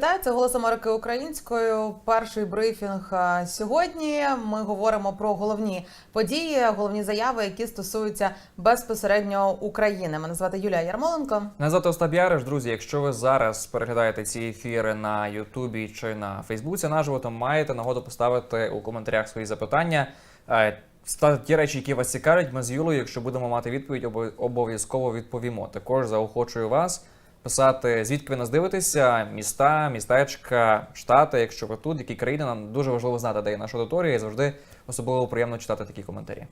Вітаю! Це голос Америки українською. Перший брифінг сьогодні. Ми говоримо про головні події, головні заяви, які стосуються безпосередньо України. Мене звати Юлія Ярмоленко. Мене звати Остап Яриш. Друзі, якщо ви зараз переглядаєте ці ефіри на Ютубі чи на Фейсбуці наживо, то маєте нагоду поставити у коментарях свої запитання. Ті речі, які вас цікавлять, ми з Юлою, якщо будемо мати відповідь, обов- обов'язково відповімо. Також заохочую вас писати, звідки ви нас дивитеся, міста, містечка, штати, якщо ви тут, які країни, нам дуже важливо знати, де є наша аудиторія, і завжди особливо приємно читати такі коментарі.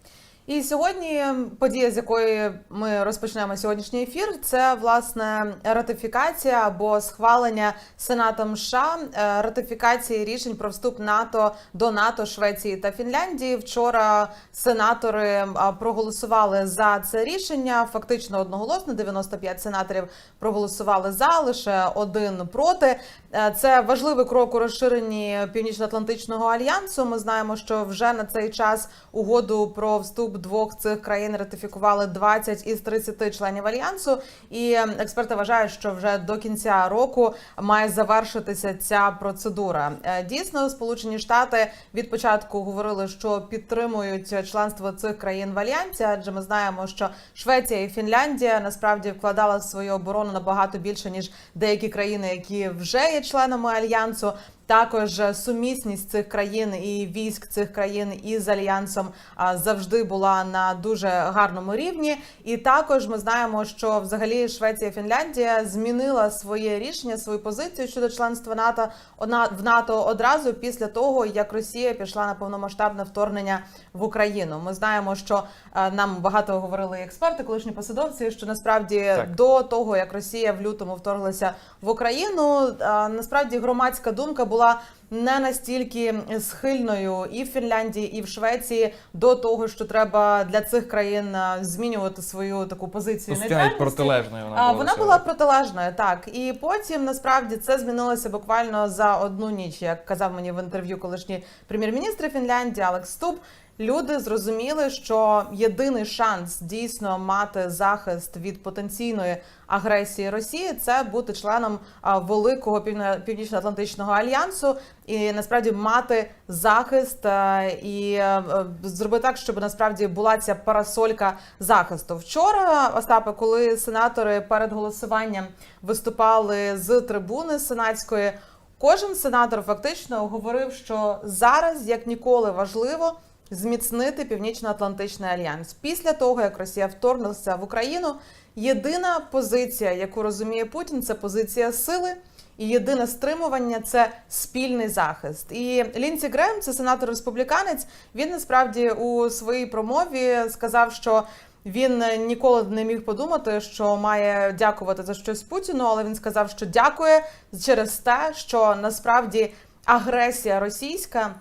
І сьогодні подія, з якої ми розпочнемо сьогоднішній ефір, це власне ратифікація або схвалення Сенатом США е, ратифікації рішень про вступ НАТО до НАТО, Швеції та Фінляндії. Вчора сенатори проголосували за це рішення. Фактично одноголосно 95 сенаторів проголосували за, лише один проти. Е, Це важливий крок у розширенні Північно-Атлантичного альянсу. Ми знаємо, що вже на цей час угоду про вступ двох цих країн ратифікували 20 із 30 членів альянсу. І експерти вважають, що вже до кінця року має завершитися ця процедура. Е, Дійсно, Сполучені Штати від початку говорили, що підтримують членство цих країн в альянсі, адже ми знаємо, що Швеція і Фінляндія насправді вкладала в свою оборону набагато більше ніж деякі країни, які вже є членами альянсу. Також сумісність цих країн і військ цих країн із альянсом завжди була на дуже гарному рівні. І також ми знаємо, що взагалі Швеція і Фінляндія змінила своє рішення, свою позицію щодо членства НАТО в НАТО одразу після того, як Росія пішла на повномасштабне вторгнення в Україну. Ми знаємо, що е, нам багато говорили експерти, колишні посадовці, що насправді Так. до того, як Росія в лютому вторглася в Україну, насправді громадська думка була не настільки схильною і в Фінляндії, і в Швеції до того, що треба для цих країн змінювати свою таку позицію навіть протилежною вона була. вона була протилежною, так. І потім насправді це змінилося буквально за одну ніч, як казав мені в інтерв'ю колишній прем'єр-міністр Фінляндії Алекс Ступ. Люди зрозуміли, що єдиний шанс дійсно мати захист від потенційної агресії Росії це бути членом великого північно-атлантичного альянсу і насправді мати захист е, і е, зробити так, щоб насправді була ця парасолька захисту. Вчора, Остапе, коли сенатори перед голосуванням виступали з трибуни сенатської. Кожен сенатор фактично говорив, що зараз як ніколи важливо зміцнити Північно-Атлантичний альянс. Після того, як Росія вторглася в Україну, єдина позиція, яку розуміє Путін, це позиція сили. І єдине стримування це спільний захист. І Лінсі Грем, це сенатор республіканець. Він насправді у своїй промові сказав, що він ніколи не міг подумати, що має дякувати за щось Путіну, але він сказав, що дякує через те, що насправді агресія російська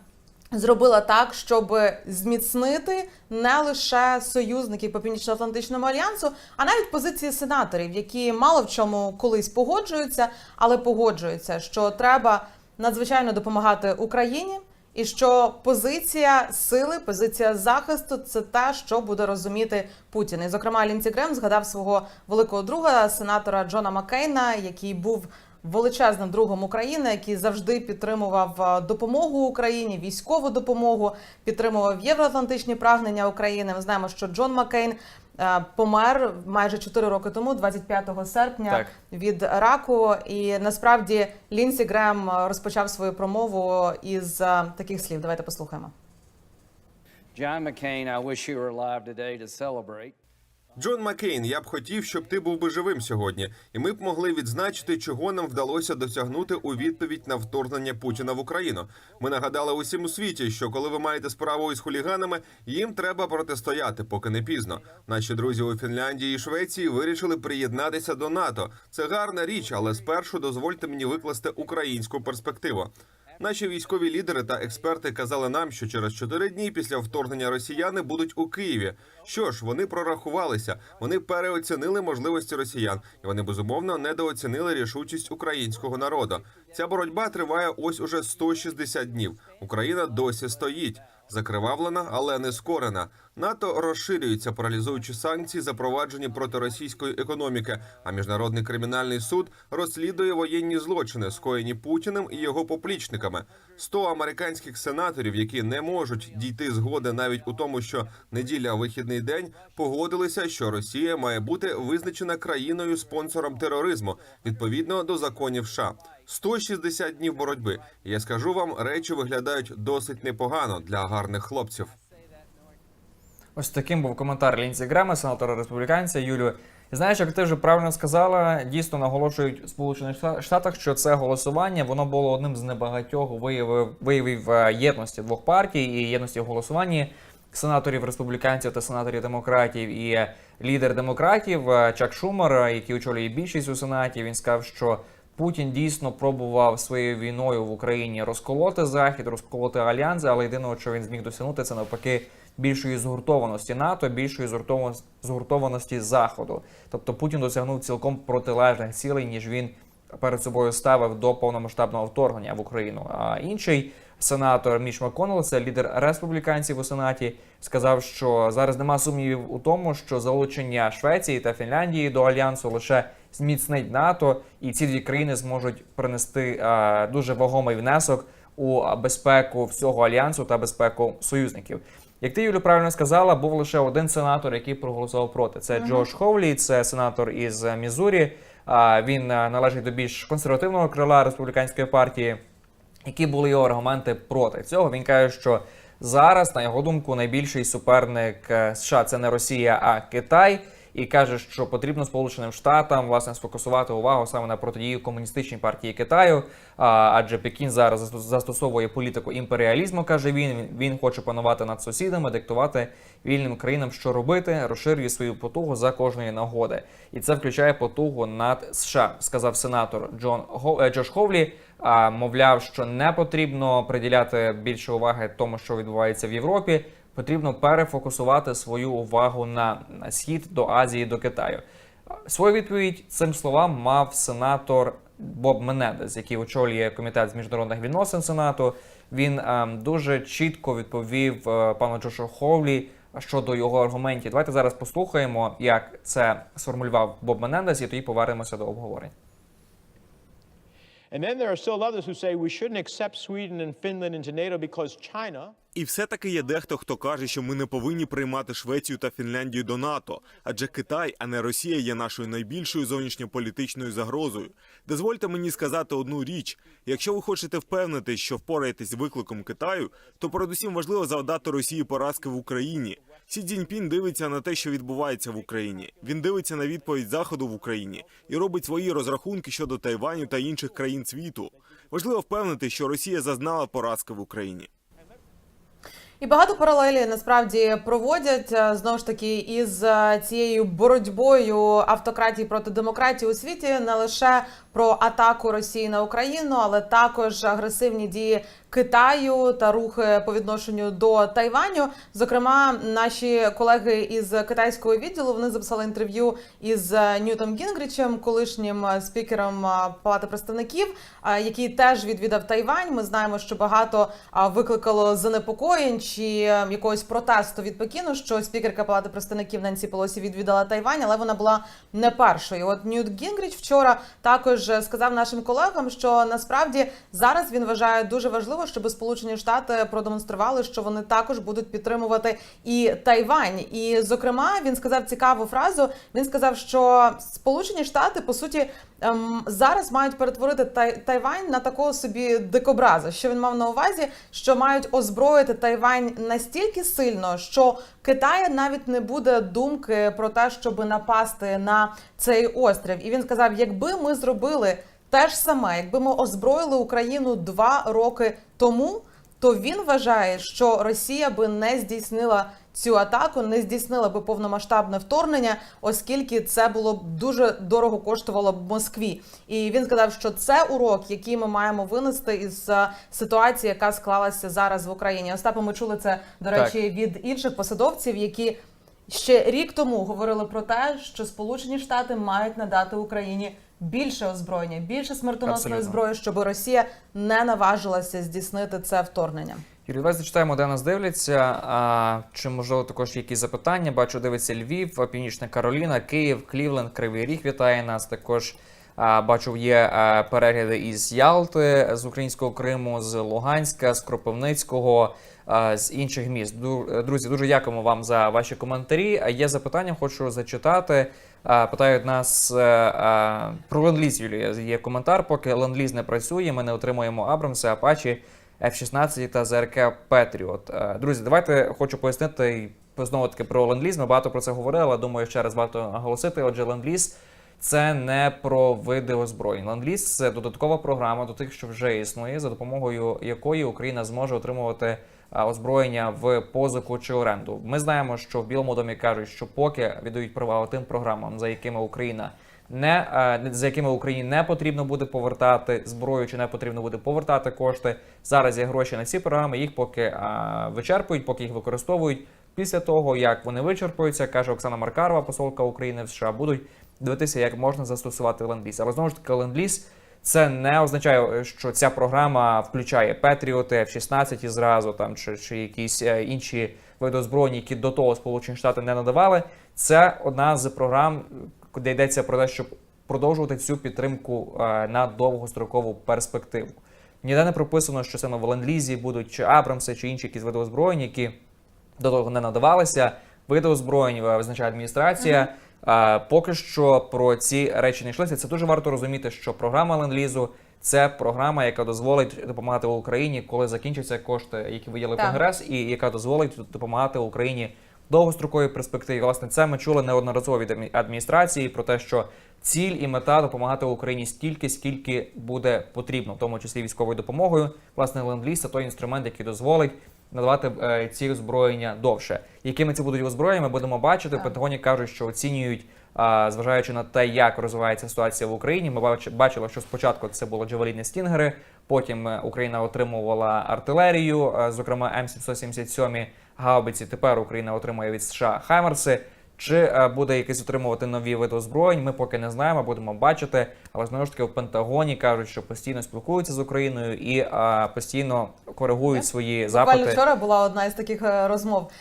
зробила так, щоб зміцнити не лише союзників по північно-атлантичному альянсу, а навіть позиції сенаторів, які мало в чому колись погоджуються, але погоджуються, що треба надзвичайно допомагати Україні. І що позиція сили, позиція захисту це те, що буде розуміти Путін. І зокрема, Лінці Грем згадав свого великого друга, сенатора Джона Маккейна, який був величезним другом України, який завжди підтримував е, допомогу Україні, військову допомогу, підтримував євроатлантичні прагнення України. Ми знаємо, що Джон Маккейн е, помер майже 4 роки тому, 25 серпня, Так. від раку. І насправді Лінсі Грем е, розпочав свою промову із таких слів. Давайте послухаємо. John McCain, I wish you were alive today to celebrate. Джон Маккейн, я б хотів, щоб ти був би живим сьогодні, і ми б могли відзначити, чого нам вдалося досягнути у відповідь на вторгнення Путіна в Україну. Ми нагадали усім у світі, що коли ви маєте справу із хуліганами, їм треба протистояти, поки не пізно. Наші друзі у Фінляндії і Швеції вирішили приєднатися до НАТО. Це гарна річ, але спершу дозвольте мені викласти українську перспективу. Наші військові лідери та експерти казали нам, що через чотири дні після вторгнення росіяни будуть у Києві. Що ж, вони прорахувалися, вони переоцінили можливості росіян, і вони безумовно недооцінили рішучість українського народу. Ця боротьба триває ось уже 160 днів. Україна досі стоїть. Закривавлена, але не скорена. НАТО розширюється, паралізуючи санкції, запроваджені проти російської економіки. А міжнародний кримінальний суд розслідує воєнні злочини, скоєні Путіним і його поплічниками. 100 американських сенаторів, які не можуть дійти згоди навіть у тому, що неділя вихідний день, погодилися, що Росія має бути визначена країною спонсором тероризму відповідно до законів США. 160 днів боротьби. Я скажу вам, речі виглядають досить непогано для гарних хлопців. Ось таким був коментар Лінзі Грема, сенатора республіканця Юлію. І знаєш, як ти вже правильно сказала, дійсно наголошують в Сполучених Шта- Штатах, що це голосування воно було одним з небагатьох виявив, виявів е, єдності двох партій і єдності в голосуванні сенаторів республіканців та сенаторів демократів. І е, лідер демократів е, Чак Шумер, який очолює більшість у сенаті, він сказав, що Путін дійсно пробував своєю війною в Україні розколоти захід, розколоти альянси, але єдиного, що він зміг досягнути, це навпаки більшої згуртованості НАТО, більшої згуртовано- згуртованості Заходу. Тобто Путін досягнув цілком протилежних цілей, ніж він перед собою ставив до повномасштабного вторгнення в Україну. А інший сенатор Міш Макконнелл, це лідер республіканців у сенаті, сказав, що зараз нема сумнівів у тому, що залучення Швеції та Фінляндії до альянсу лише зміцнить НАТО, і ці дві країни зможуть принести а, дуже вагомий внесок у безпеку всього альянсу та безпеку союзників. Як ти Юлю правильно сказала, був лише один сенатор, який проголосував проти. Це Джош Ховлі, це сенатор із е, Мізурі. А, Він е, належить до більш консервативного крила республіканської партії. Які були його аргументи проти цього? Він каже, що зараз, на його думку, найбільший суперник е, США це не Росія, а Китай. І каже, що потрібно Сполученим Штатам власне сфокусувати увагу саме на протидію комуністичній партії Китаю. Адже Пекін зараз застос- застосовує політику імперіалізму, каже він. Він хоче панувати над сусідами, диктувати вільним країнам, що робити, розширює свою потугу за кожної нагоди. І це включає потугу над США, сказав сенатор Джон е, Джош Ховлі. Мовляв, що не потрібно приділяти більше уваги тому, що відбувається в Європі. Потрібно перефокусувати свою увагу на, схід до Азії, до Китаю. Свою відповідь цим словам мав сенатор Боб Менендес, який очолює комітет з міжнародних відносин Сенату. Він ем, дуже чітко відповів е, пану Джошу Ховлі щодо його аргументів. Давайте зараз послухаємо, як це сформулював Боб Менендес, і тоді повернемося до обговорень. And then there are still others who say we shouldn't accept Sweden and Finland into NATO because China І все-таки є дехто, хто каже, що ми не повинні приймати Швецію та Фінляндію до НАТО, адже Китай, а не Росія, є нашою найбільшою зовнішньополітичною загрозою. Дозвольте мені сказати одну річ: якщо ви хочете впевнити, що впораєтесь викликом Китаю, то передусім важливо завдати Росії поразки в Україні. Сі Цзіньпін дивиться на те, що відбувається в Україні. Він дивиться на відповідь Заходу в Україні і робить свої розрахунки щодо Тайваню та інших країн світу. Важливо впевнити, що Росія зазнала поразки в Україні. І багато паралелі насправді проводять е, знову ж таки із е, цією боротьбою автократії проти демократії у світі не лише про атаку Росії на Україну, але також агресивні дії Китаю та рухи по відношенню до Тайваню. Зокрема, наші колеги із китайського відділу вони записали інтерв'ю із Ньютом Гінгрічем, колишнім е, спікером е, Палати представників, е, який теж відвідав Тайвань. Ми знаємо, що багато викликало занепокоєнь чи якогось протесту від Пекіну, що спікерка Палати представників Ненсі Полосі відвідала Тайвань, але вона була не першою. От Ньют Гінгріч вчора також е, сказав нашим колегам, що насправді зараз він вважає дуже важливо, щоб Сполучені Штати продемонстрували, що вони також будуть підтримувати і Тайвань. І зокрема, він сказав цікаву фразу. Він сказав, що Сполучені Штати по суті ем, зараз мають перетворити Тай- Тайвань на такого собі дикобраза. Що він мав на увазі, що мають озброїти Тайвань настільки сильно, що Китая навіть не буде думки про те, щоб напасти на цей острів. І він сказав: якби ми зробили те ж саме, якби ми озброїли Україну два роки тому, то він вважає, що Росія би не здійснила цю атаку, не здійснила би повномасштабне вторгнення, оскільки це було б дуже дорого коштувало б Москві. І він сказав, що це урок, який ми маємо винести із е, ситуації, яка склалася зараз в Україні. Остапа, ми чули це до Так. речі від інших посадовців, які ще рік тому говорили про те, що Сполучені Штати мають надати Україні більше озброєння, більше смертоносної Абсолютно. зброї, щоб Росія не наважилася здійснити це вторгнення. Юрій, давай зачитаємо, де нас дивляться. А, чи можливо також якісь запитання? Бачу, дивиться Львів, Північна Кароліна, Київ, Клівленд, Кривий Ріг вітає нас. Також а, бачу, є а, перегляди із Ялти, з українського Криму, з Луганська, з Кропивницького, а, з інших міст. Друзі, дуже дякуємо вам за ваші коментарі. А є запитання, хочу зачитати. Питають нас е, про ленд-ліз, Юлія. Є коментар. Поки ленд-ліз не працює, ми не отримуємо Абрамси, Апачі. F-16 та ЗРК Петріот. Е, Друзі, давайте хочу пояснити знову таки про ленд-ліз. Ми багато про це говорили, думаю, ще раз варто наголосити. Отже, ленд-ліз це не про види озброєнь. Ленд-ліз – це додаткова програма до тих, що вже існує, за допомогою якої Україна зможе отримувати озброєння в позику чи оренду. Ми знаємо, що в Білому домі кажуть, що поки віддають права тим програмам, за якими Україна не е, за якими Україні не потрібно буде повертати зброю, чи не потрібно буде повертати кошти. Зараз є гроші на ці програми. Їх поки е, вичерпують, поки їх використовують. Після того як вони вичерпуються, каже Оксана Маркарова, посолка України в США, будуть дивитися, як можна застосувати ленд-ліз. Але знову ж таки, ленд-ліз це не означає, що ця програма включає Петріоти, F-16 і зразу там чи, чи якісь е, інші види озброєнь, які до того Сполучені Штати не надавали. Це одна з програм, де йдеться про те, щоб продовжувати цю підтримку е, на довгострокову перспективу. Ніде не прописано, що саме в ленд-лізі будуть чи Абрамси, чи інші якісь види озброєнь, які до того не надавалися. Види озброєнь е, визначає адміністрація. А, поки що про ці речі не йшлися. Це дуже варто розуміти, що програма ленд-лізу це програма, яка дозволить допомагати Україні, коли закінчаться кошти, які виділив Так. Конгрес, і яка дозволить допомагати Україні в довгостроковій перспективі. Власне, це ми чули неодноразово від адміністрації про те, що ціль і мета допомагати Україні стільки, скільки буде потрібно, в тому числі військовою допомогою. Власне, ленд-ліз – це той інструмент, який дозволить надавати е, ці озброєння довше. Якими це будуть озброєння, ми будемо бачити. Пентагоні кажуть, що оцінюють, зважаючи на те, як розвивається ситуація в Україні. Ми бач- бачили, що спочатку це було джавеліни Стінгери, потім е, Україна отримувала артилерію, е, зокрема М777 гаубиці. Тепер Україна отримує від США Хаймерси. Чи е, буде якийсь отримувати нові види озброєнь? Ми поки не знаємо, будемо бачити. Але знову ж таки в Пентагоні кажуть, що постійно спілкуються з Україною і е, постійно коригують свої Буквально запити. вчора була одна із таких е, розмов.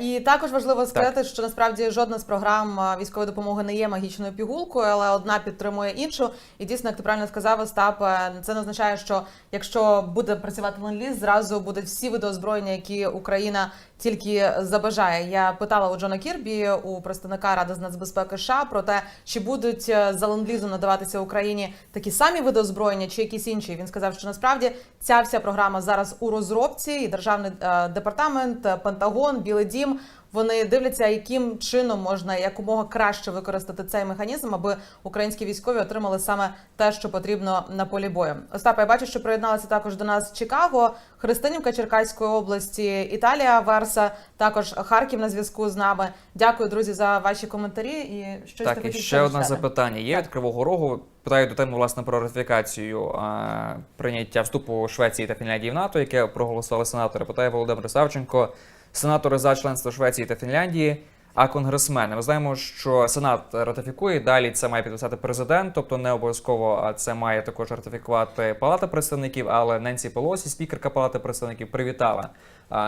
І також важливо сказати, що насправді жодна з програм військової допомоги не є магічною пігулкою, але одна підтримує іншу. І дійсно, як ти правильно сказав, Остап, це не означає, що якщо буде працювати ленд-ліз, зразу будуть всі види озброєння, які Україна тільки забажає. Я питала у Джона Кірбі, у представника Ради з нацбезпеки США про те, чи будуть е, за ленд-лізом надаватися Україні такі самі види озброєння, чи якісь інші. Він сказав, що насправді ця вся програма зараз у розробці, і державний е, департамент, Пентагон, Білий Дім. Вони дивляться, яким чином можна якомога краще використати цей механізм, аби українські військові отримали саме те, що потрібно на полі бою. Остапа, я бачу, що приєдналася також до нас Чикаго, Христинівка Черкаської області, Італія Верса, також Харків на зв'язку з нами. Дякую, друзі, за ваші коментарі. І щось Так, і ще одне запитання є від Кривого Рогу. Питаю до теми власне про ратифікацію а, прийняття вступу Швеції та Фінляндії в НАТО, яке проголосували сенатори. Питає Володимир Савченко, сенатори за членство Швеції та Фінляндії. А конгресмени, ми знаємо, що Сенат ратифікує. Далі це має підписати президент, тобто не обов'язково це має також ратифікувати Палата представників. Але Ненсі Пелосі, спікерка Палати представників, привітала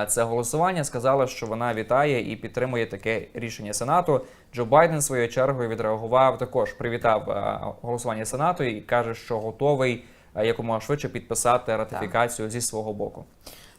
це голосування. Сказала, що вона вітає і підтримує таке рішення Сенату. Джо Байден своєю чергою відреагував також, привітав голосування Сенату і каже, що готовий якомога швидше підписати ратифікацію зі свого боку.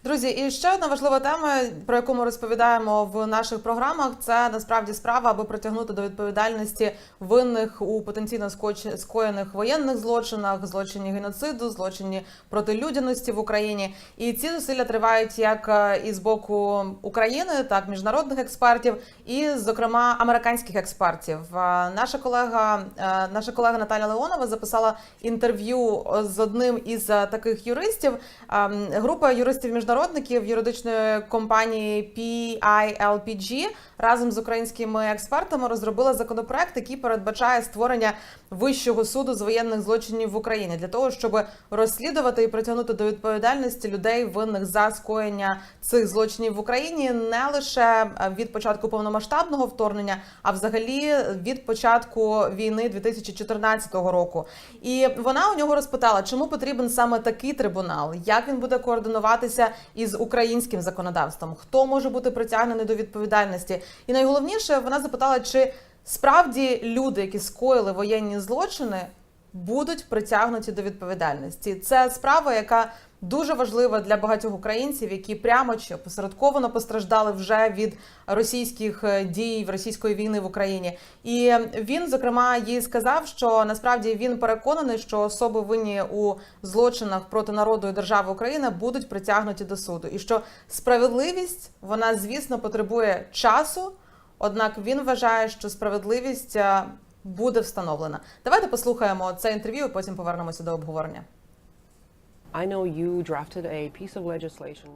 Друзі, і ще одна важлива тема, про яку ми розповідаємо в наших програмах, це насправді справа, аби притягнути до відповідальності винних у потенційно скоєних воєнних злочинах, злочині геноциду, злочині проти людяності в Україні. І ці зусилля тривають як е, і з боку України, так міжнародних експертів, і, зокрема, американських експертів. Е, Наша колега, е, наша колега Наталя Леонова записала інтерв'ю з одним із таких юристів. Ем, Група юристів міжнародних міжнародників юридичної компанії PILPG разом з українськими експертами розробила законопроект, який передбачає створення вищого суду з воєнних злочинів в Україні для того, щоб розслідувати і притягнути до відповідальності людей, винних за скоєння цих злочинів в Україні, не лише від початку повномасштабного вторгнення, а взагалі від початку війни 2014 року. І вона у нього розпитала, чому потрібен саме такий трибунал, як він буде координуватися із українським законодавством, хто може бути притягнений до відповідальності. І найголовніше, вона запитала, чи справді люди, які скоїли воєнні злочини, будуть притягнуті до відповідальності. Це справа, яка дуже важлива для багатьох українців, які прямо чи опосередковано постраждали вже від російських е, дій російської війни в Україні. І він зокрема їй сказав, що насправді він переконаний, що особи винні у злочинах проти народу і держави України будуть притягнуті до суду, і що справедливість вона, звісно, потребує часу. Однак він вважає, що справедливість е, буде встановлена. Давайте послухаємо це інтерв'ю, і потім повернемося до обговорення. I know you drafted a piece of legislation.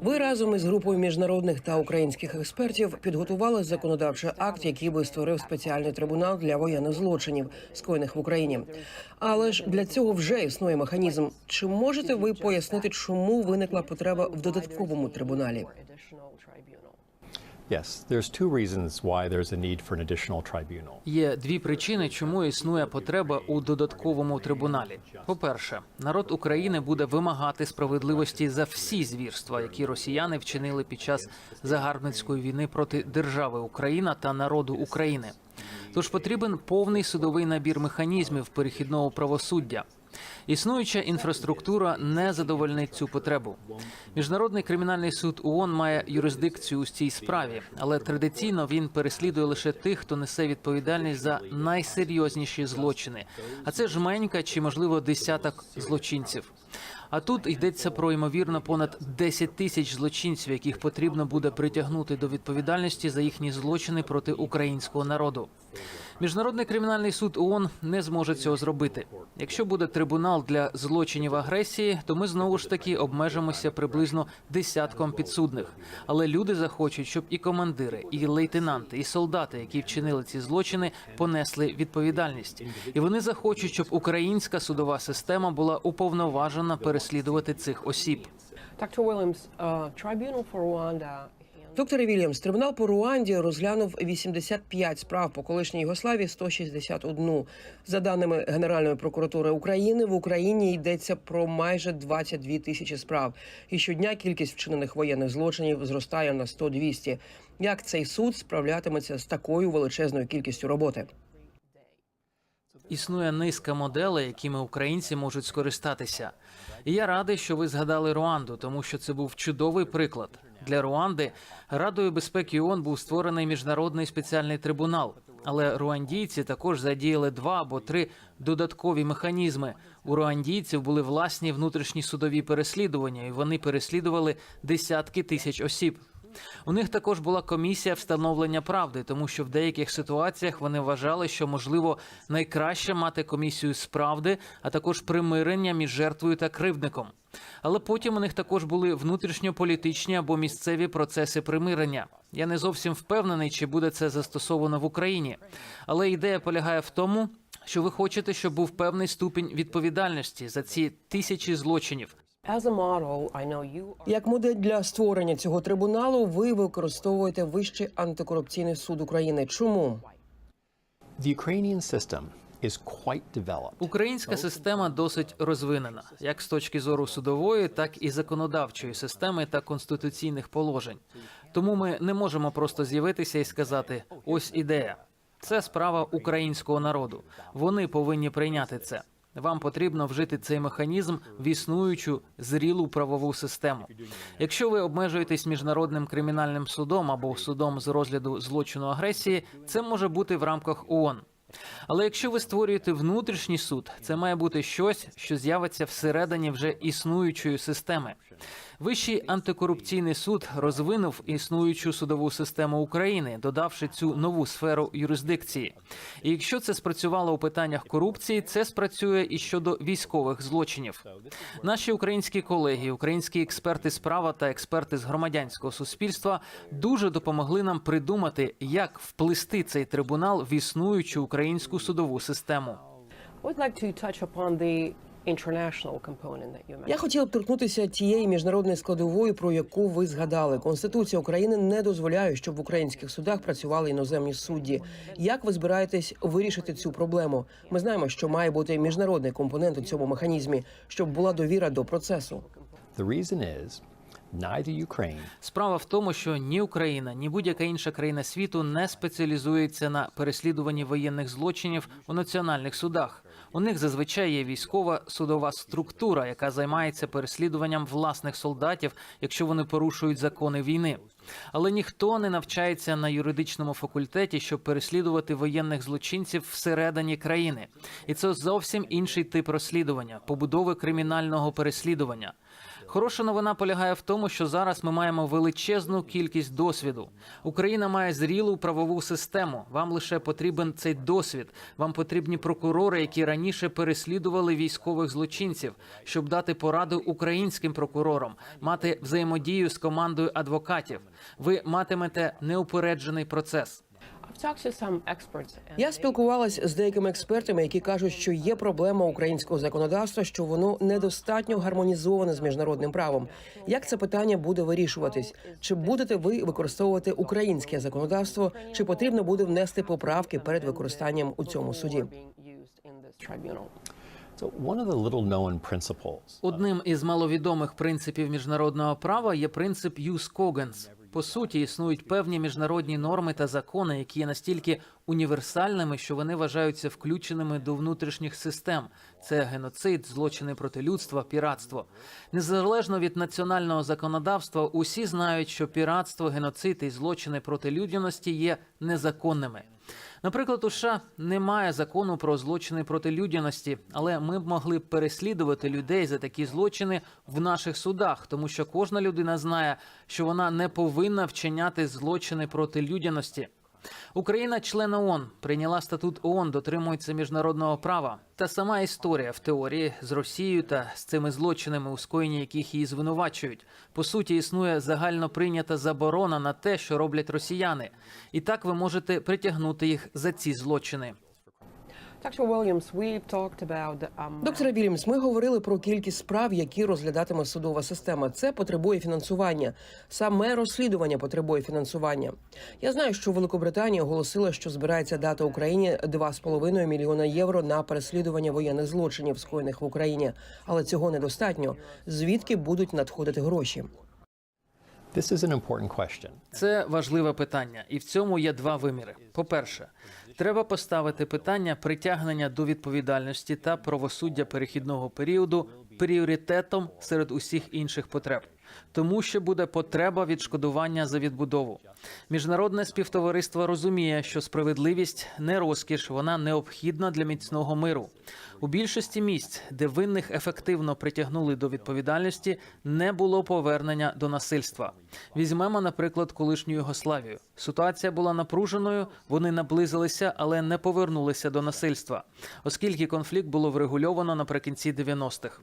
Ви разом із групою міжнародних та українських експертів підготували законодавчий акт, який би створив спеціальний трибунал для воєнних злочинів, скоєних в Україні. Але ж для цього вже існує механізм. Чи можете ви пояснити, чому виникла потреба в додатковому трибуналі? Yes, there's two reasons why there's a need for an additional tribunal. Є дві причини, чому існує потреба у додатковому трибуналі. По-перше, народ України буде вимагати справедливості за всі звірства, які росіяни вчинили під час загарбницької війни проти держави Україна та народу України. Тож потрібен повний судовий набір механізмів перехідного правосуддя. Існуюча інфраструктура не задовольнить цю потребу. Міжнародний кримінальний суд ООН має юрисдикцію у цій справі, але традиційно він переслідує лише тих, хто несе відповідальність за найсерйозніші злочини. А це жменька чи можливо десяток злочинців. А тут йдеться про ймовірно понад 10 тисяч злочинців, яких потрібно буде притягнути до відповідальності за їхні злочини проти українського народу. Міжнародний кримінальний суд ООН не зможе цього зробити. Якщо буде трибунал для злочинів агресії, то ми знову ж таки обмежимося приблизно десятком підсудних. Але люди захочуть, щоб і командири, і лейтенанти, і солдати, які вчинили ці злочини, понесли відповідальність. І вони захочуть, щоб українська судова система була уповноважена переслідувати цих осіб. Williams, uh, Tribunal for. Доктор Вільямс, трибунал по Руанді розглянув 85 справ по колишній Югославії 161. За даними Генеральної прокуратури України, в Україні йдеться про майже 22 тисячі справ. І щодня кількість вчинених воєнних злочинів зростає на 100-200. Як цей суд справлятиметься з такою величезною кількістю роботи? Існує низка моделей, якими українці можуть скористатися. І я радий, що ви згадали Руанду, тому що це був чудовий приклад. Для Руанди Радою безпеки ООН був створений міжнародний спеціальний трибунал. Але руандійці також задіяли два або три додаткові механізми. У руандійців були власні внутрішні судові переслідування, і вони переслідували десятки тисяч осіб. У них також була комісія встановлення правди, тому що в деяких ситуаціях вони вважали, що можливо найкраще мати комісію з правди, а також примирення між жертвою та кривдником. Але потім у них також були внутрішньополітичні або місцеві процеси примирення. Я не зовсім впевнений, чи буде це застосовано в Україні. Але ідея полягає в тому, що ви хочете, щоб був певний ступінь відповідальності за ці тисячі злочинів. As a model, I know you Як модель для створення цього трибуналу, ви використовуєте Вищий антикорупційний суд України. Чому? The Ukrainian system is quite. Українська система досить розвинена, як з точки зору судової, так і законодавчої системи та конституційних положень. Тому ми не можемо просто з'явитися і сказати: ось ідея. Це справа українського народу. Вони повинні прийняти це. Вам потрібно вжити цей механізм в існуючу зрілу правову систему. Якщо ви обмежуєтесь міжнародним кримінальним судом або судом з розгляду злочину агресії, це може бути в рамках ООН. Але якщо ви створюєте внутрішній суд, це має бути щось, що з'явиться всередині вже існуючої системи. Вищий антикорупційний суд розвинув існуючу судову систему України, додавши цю нову сферу юрисдикції. І якщо це спрацювало у питаннях корупції, це спрацює і щодо військових злочинів. Наші українські колеги, українські експерти з права та експерти з громадянського суспільства дуже допомогли нам придумати, як вплести цей трибунал в існуючу українську судову систему. Я хотіла б торкнутися тієї міжнародної складової, про яку ви згадали. Конституція України не дозволяє, щоб в українських судах працювали іноземні судді. Як ви збираєтесь вирішити цю проблему? Ми знаємо, що має бути міжнародний компонент у цьому механізмі, щоб була довіра до процесу. Справа в тому, що ні Україна, ні будь-яка інша країна світу не спеціалізується на переслідуванні воєнних злочинів у національних судах. У них зазвичай є військова судова структура, яка займається переслідуванням власних солдатів, якщо вони порушують закони війни. Але ніхто не навчається на юридичному факультеті, щоб переслідувати воєнних злочинців всередині країни, і це зовсім інший тип розслідування, побудови кримінального переслідування. Хороша новина полягає в тому, що зараз ми маємо величезну кількість досвіду. Україна має зрілу правову систему. Вам лише потрібен цей досвід. Вам потрібні прокурори, які раніше переслідували військових злочинців, щоб дати пораду українським прокурорам, мати взаємодію з командою адвокатів. Ви матимете неупереджений процес. I've talked to some Я спілкувалась з деякими експертами, які кажуть, що є проблема українського законодавства, що воно недостатньо гармонізоване з міжнародним правом. Як це питання буде вирішуватись? Чи будете ви використовувати українське законодавство, чи потрібно буде внести поправки перед використанням у цьому суді? Одним із маловідомих принципів міжнародного права є принцип «jus cogens». По суті, існують певні міжнародні норми та закони, які є настільки універсальними, що вони вважаються включеними до внутрішніх систем. Це геноцид, злочини проти людства, піратство. Незалежно від національного законодавства, усі знають, що піратство, геноцид і злочини проти людяності є незаконними. Наприклад, у США немає закону про злочини проти людяності, але ми б могли переслідувати людей за такі злочини в наших судах, тому що кожна людина знає, що вона не повинна вчиняти злочини проти людяності. Україна, член ООН, прийняла статут ООН, дотримується міжнародного права. Та сама історія в теорії з Росією та з цими злочинами, у скоєнні яких її звинувачують. По суті, існує загально прийнята заборона на те, що роблять росіяни. І так ви можете притягнути їх за ці злочини. Dr. Williams, we've talked about the amount Доктор Вільямс, ми говорили про кількість справ, які розглядатиме судова система. Це потребує фінансування. Саме розслідування потребує фінансування. Я знаю, що Великобританія оголосила, що збирається дати Україні 2,5 мільйона євро на переслідування воєнних злочинів, скоєних в Україні, але цього недостатньо. Звідки будуть надходити гроші? This is an important question. Це важливе питання, і в цьому є два виміри. По-перше, треба поставити питання притягнення до відповідальності та правосуддя перехідного періоду пріоритетом серед усіх інших потреб, тому що буде потреба відшкодування за відбудову. Міжнародне співтовариство розуміє, що справедливість не розкіш, вона необхідна для міцного миру. У більшості місць, де винних ефективно притягнули до відповідальності, не було повернення до насильства. Візьмемо, наприклад, колишню Югославію. Ситуація була напруженою, вони наблизилися, але не повернулися до насильства, оскільки конфлікт було врегульовано наприкінці 90-х.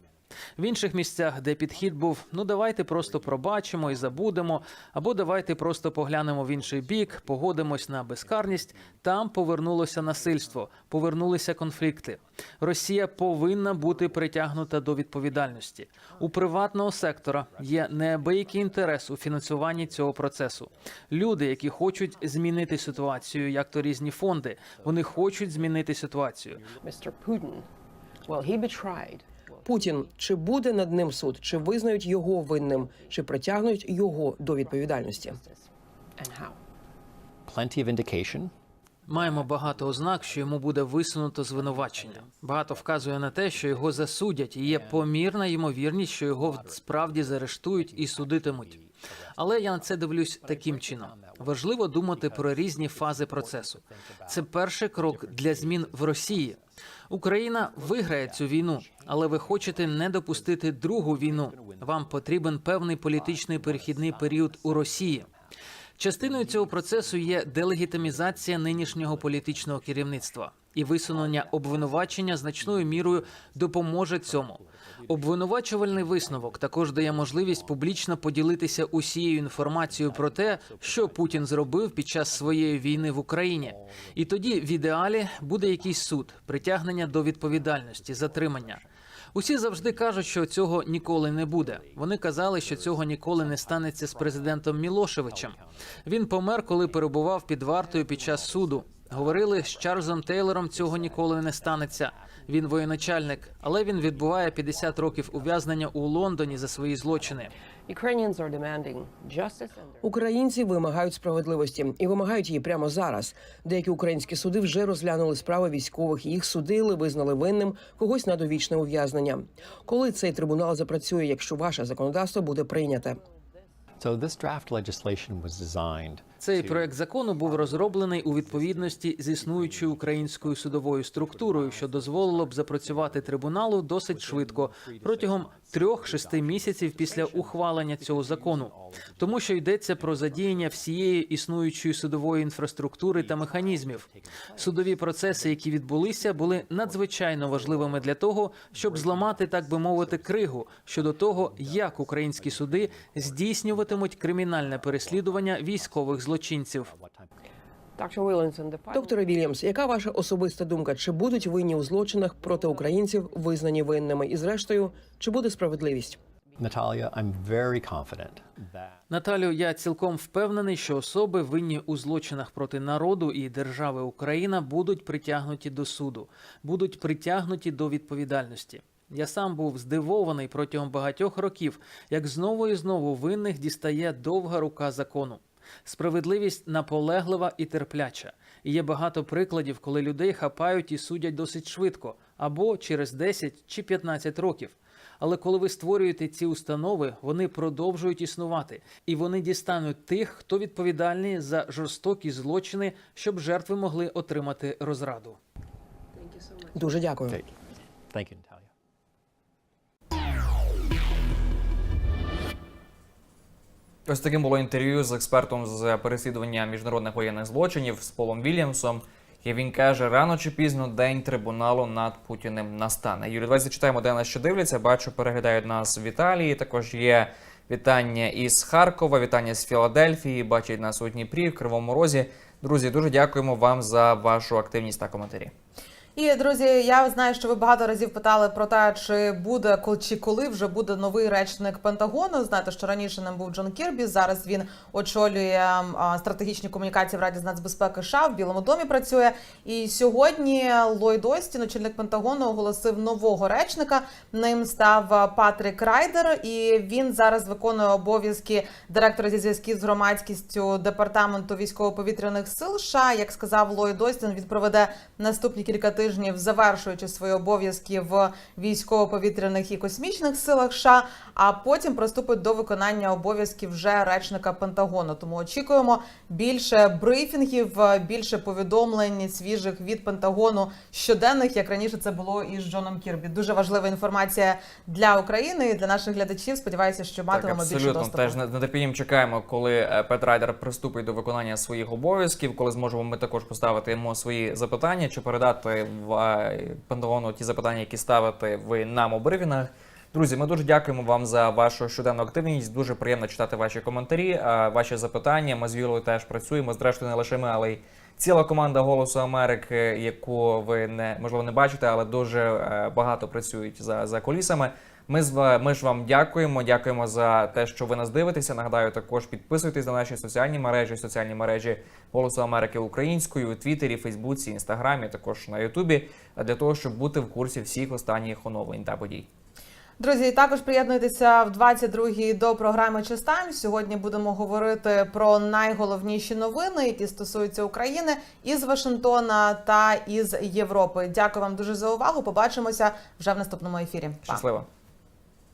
В інших місцях, де підхід був: ну давайте просто пробачимо і забудемо, або давайте просто поглянемо в інший бік, погодимось на безкарність. Там повернулося насильство, повернулися конфлікти. Росія повинна бути притягнута до відповідальності. У приватного сектора є неабиякий інтерес у фінансуванні цього процесу. Люди, які хочуть змінити ситуацію, як то різні фонди, вони хочуть змінити ситуацію. Mr. Putin. Путін чи буде над ним суд, чи визнають його винним, чи притягнуть його до відповідальності? Маємо багато ознак, що йому буде висунуто звинувачення. Багато вказує на те, що його засудять, і є помірна ймовірність, що його справді заарештують і судитимуть. Але я на це дивлюсь таким чином. Важливо думати про різні фази процесу. Це перший крок для змін в Росії. Україна виграє цю війну, але ви хочете не допустити другу війну. Вам потрібен певний політичний перехідний період у Росії. Частиною цього процесу є делегітимізація нинішнього політичного керівництва, і висунення обвинувачення значною мірою допоможе цьому. Обвинувачувальний висновок також дає можливість публічно поділитися усією інформацією про те, що Путін зробив під час своєї війни в Україні. І тоді в ідеалі буде якийсь суд, притягнення до відповідальності, затримання. Усі завжди кажуть, що цього ніколи не буде. Вони казали, що цього ніколи не станеться з президентом Мілошевичем. Він помер, коли перебував під вартою під час суду. Говорили з Чарльзом Тейлором цього ніколи не станеться. Він воєначальник, але він відбуває 50 років ув'язнення у Лондоні за свої злочини. Українці вимагають справедливості і вимагають її прямо зараз. Деякі українські суди вже розглянули справи військових. Їх судили, визнали винним когось на довічне ув'язнення. Коли цей трибунал запрацює, якщо ваше законодавство буде прийняте? So this draft legislation was designed Цей проект закону був розроблений у відповідності з існуючою українською судовою структурою, що дозволило б запрацювати трибуналу досить швидко протягом трьох-шести місяців після ухвалення цього закону, тому що йдеться про задіяння всієї існуючої судової інфраструктури та механізмів. Судові процеси, які відбулися, були надзвичайно важливими для того, щоб зламати, так би мовити, кригу щодо того, як українські суди здійснюватимуть кримінальне переслідування військових злочинців. Докторе Вільямс, яка ваша особиста думка? Чи будуть винні у злочинах проти українців визнані винними? І зрештою, чи буде справедливість? Natalia, I'm very confident that Наталю, я цілком впевнений, що особи винні у злочинах проти народу і держави Україна будуть притягнуті до суду, будуть притягнуті до відповідальності. Я сам був здивований протягом багатьох років, як знову і знову винних дістає довга рука закону. Справедливість наполеглива і терпляча. І є багато прикладів, коли людей хапають і судять досить швидко, або через 10 чи 15 років. Але коли ви створюєте ці установи, вони продовжують існувати, і вони дістануть тих, хто відповідальний за жорстокі злочини, щоб жертви могли отримати розраду. Дуже дякую. Thank you, Natalia. Ось таким було інтерв'ю з експертом з переслідування міжнародних воєнних злочинів з Полом Вільямсом. І він каже, рано чи пізно день трибуналу над Путіним настане. Юрій, давайте зачитаємо, де нас ще дивляться. Бачу, переглядають нас в Італії. Також є вітання із Харкова, вітання з Філадельфії. Бачать нас у Дніпрі, в Кривому Розі. Друзі, дуже дякуємо вам за вашу активність та коментарі. І друзі, я знаю, що ви багато разів питали про те, чи буде чи коли вже буде новий речник Пентагону. Знаєте, що раніше ним був Джон Кірбі. Зараз він очолює стратегічні комунікації в Раді з нацбезпеки США, в Білому домі працює. І сьогодні Ллойд Остін, очільник Пентагону, оголосив нового речника. Ним став а, Патрік Райдер, і він зараз виконує обов'язки директора зі зв'язків з громадськістю департаменту військово-повітряних сил. США. як сказав Ллойд Остін, він проведе наступні кілька тижнів, завершуючи свої обов'язки в військово-повітряних і космічних силах США, а потім приступить до виконання обов'язків вже речника Пентагону. Тому очікуємо більше брифінгів, більше повідомлень свіжих від Пентагону щоденних, як раніше це було із Джоном Кірбі. Дуже важлива інформація для України і для наших глядачів. Сподіваюся, що матимемо так, більше доступу. Теж нетерпінням чекаємо, коли е, Пет Райдер приступить до виконання своїх обов'язків, коли зможемо ми також поставити йому свої запитання чи передати Пентагону ті запитання, які ставите ви нам у брифінгах. Друзі, ми дуже дякуємо вам за вашу щоденну активність. Дуже приємно читати ваші коментарі, е, ваші запитання. Ми з Юлою теж працюємо. Зрештою, не лише ми, але й ціла команда Голосу Америки, яку ви не можливо не бачите, але дуже е, багато працюють за, за колісами. Ми з ми ж вам дякуємо. Дякуємо за те, що ви нас дивитеся. Нагадаю, також підписуйтесь на наші соціальні мережі, соціальні мережі Голосу Америки українською у Твіттері, Фейсбуці, Інстаграмі, також на Ютубі, для того, щоб бути в курсі всіх останніх оновлень та подій. Друзі, також приєднуйтеся в 22-й до програми Чистайм. Сьогодні будемо говорити про найголовніші новини, які стосуються України із Вашингтона та із Європи. Дякую вам дуже за увагу. Побачимося вже в наступному ефірі. Па. Щасливо.